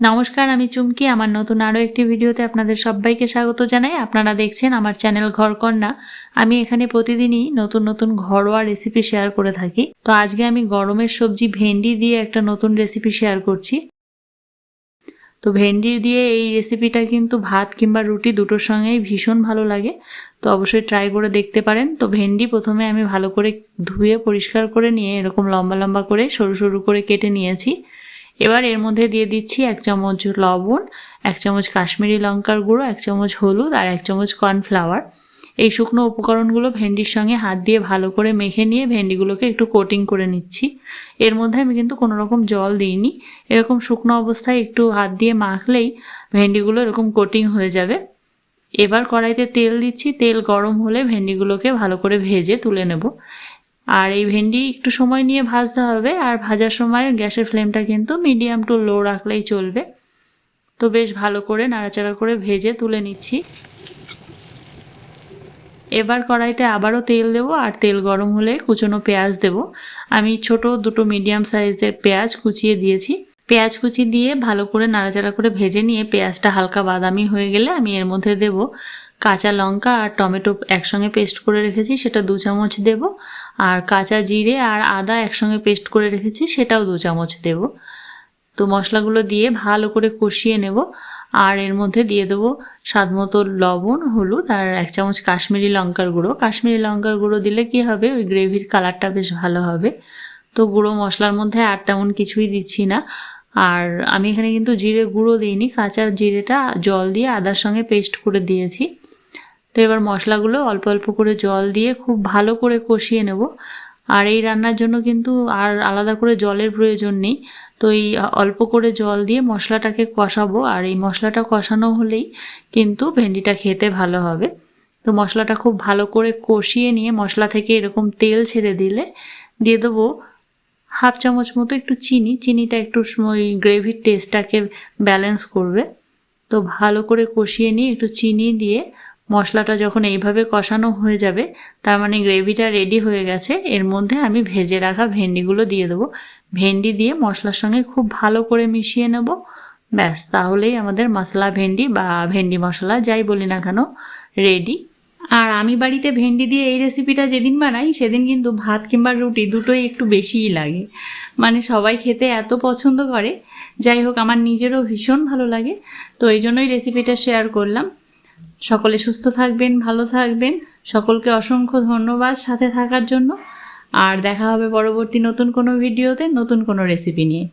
নমস্কার, আমি চুমকি। আমার নতুন আরও একটি ভিডিওতে আপনাদের সবাইকে স্বাগত জানাই। আপনারা দেখছেন আমার চ্যানেল ঘরকন্যা। আমি এখানে প্রতিদিনই নতুন নতুন ঘরোয়া রেসিপি শেয়ার করে থাকি। তো আজকে আমি গরমের সবজি ভেন্ডি দিয়ে একটা নতুন রেসিপি শেয়ার করছি। তো ভেন্ডি দিয়ে এই রেসিপিটা কিন্তু ভাত কিংবা রুটি দুটোর সঙ্গেই ভীষণ ভালো লাগে। তো অবশ্যই ট্রাই করে দেখতে পারেন। তো ভেন্ডি প্রথমে আমি ভালো করে ধুয়ে পরিষ্কার করে নিয়ে এরকম লম্বা লম্বা করে সরু সরু করে কেটে নিয়েছি। এবার এর মধ্যে দিয়ে দিচ্ছি এক চামচ লবণ, এক চামচ কাশ্মীরি লঙ্কার গুঁড়ো, এক চামচ হলুদ আর এক চামচ কর্নফ্লাওয়ার। এই শুকনো উপকরণগুলো ভেন্ডির সঙ্গে হাত দিয়ে ভালো করে মেখে নিয়ে ভেন্ডিগুলোকে একটু কোটিং করে নিচ্ছি। এর মধ্যে আমি কিন্তু কোনো রকম জল দিইনি। এরকম শুকনো অবস্থায় একটু হাত দিয়ে মাখলেই ভেন্ডিগুলো এরকম কোটিং হয়ে যাবে। এবার কড়াইতে তেল দিচ্ছি। তেল গরম হলে ভেন্ডিগুলোকে ভালো করে ভেজে তুলে নেব। আর এই ভেন্ডি একটু সময় নিয়ে ভাজতে হবে, আর ভাজার সময় গ্যাসের ফ্লেমটা কিন্তু মিডিয়াম টু লো রাখলেই চলবে। তো বেশ ভালো করে নাড়াচাড়া করে ভেজে তুলে নিচ্ছি। এবার কড়াইতে আবারও তেল দেবো, আর তেল গরম হলে কুচনো পেঁয়াজ দেব। আমি ছোট দুটো মিডিয়াম সাইজের পেঁয়াজ কুচিয়ে দিয়েছি। পেঁয়াজ কুচি দিয়ে ভালো করে নাড়াচাড়া করে ভেজে নিয়ে পেঁয়াজটা হালকা বাদামি হয়ে গেলে আমি এর মধ্যে দেব কাঁচা লঙ্কা আর টমেটো একসঙ্গে পেস্ট করে রেখেছি, সেটা দু চামচ দেব। আর কাঁচা জিরে আর আদা একসঙ্গে পেস্ট করে রেখেছি, সেটাও দু চামচ দেব। তো মশলাগুলো দিয়ে ভালো করে কষিয়ে নেব। আর এর মধ্যে দিয়ে দেবো স্বাদ মতো লবণ, হলুদ আর এক চামচ কাশ্মীরি লঙ্কার গুঁড়ো। কাশ্মীরি লঙ্কার গুঁড়ো দিলে কি হবে? ওই গ্রেভির কালারটা বেশ ভালো হবে। তো গুঁড়ো মশলার মধ্যে আর তেমন কিছুই দিচ্ছি না। আর আমি এখানে কিন্তু জিরে গুঁড়ো দিইনি, কাঁচা জিরেটা জল দিয়ে আদার সঙ্গে পেস্ট করে দিয়েছি। তো এবার মশলাগুলো অল্প অল্প করে জল দিয়ে খুব ভালো করে কষিয়ে নেব। আর এই রান্নার জন্য কিন্তু আর আলাদা করে জলের প্রয়োজন নেই। তো এই অল্প করে জল দিয়ে মশলাটাকে কষাবো, আর এই মশলাটা কষানো হলেই কিন্তু ভেন্ডিটা খেতে ভালো হবে। তো মশলাটা খুব ভালো করে কষিয়ে নিয়ে মশলা থেকে এরকম তেল ছেড়ে দিলে দিয়ে দেবো হাফ চামচ মতো একটু চিনি, চিনিটা একটু ওই গ্রেভির টেস্টটাকে ব্যালেন্স করবে। তো ভালো করে কষিয়ে নিয়ে একটু চিনি দিয়ে মশলাটা যখন এইভাবে কষানো হয়ে যাবে, তার মানে গ্রেভিটা রেডি হয়ে গেছে, এর মধ্যে আমি ভেজে রাখা ভেন্ডিগুলো দিয়ে দেবো। ভেন্ডি দিয়ে মশলার সঙ্গে খুব ভালো করে মিশিয়ে নেব। ব্যাস, তাহলেই আমাদের মশলা ভেন্ডি বা ভেন্ডি মশলা যাই বলি না কেন রেডি আর আমি বাড়িতে ভেন্ডি দিয়ে এই রেসিপিটা যেদিন বানাই, সেদিন কিন্তু ভাত কিংবা রুটি দুটোই একটু বেশিই লাগে। মানে সবাই খেতে এত পছন্দ করে। যাই হোক, আমার নিজেরও ভীষণ ভালো লাগে। তো এই জন্যই রেসিপিটা শেয়ার করলাম। সকলে সুস্থ থাকবেন, ভালো থাকবেন। সকলকে অসংখ্য ধন্যবাদ সাথে থাকার জন্য। আর দেখা হবে পরবর্তী নতুন কোনো ভিডিওতে নতুন কোনো রেসিপি নিয়ে।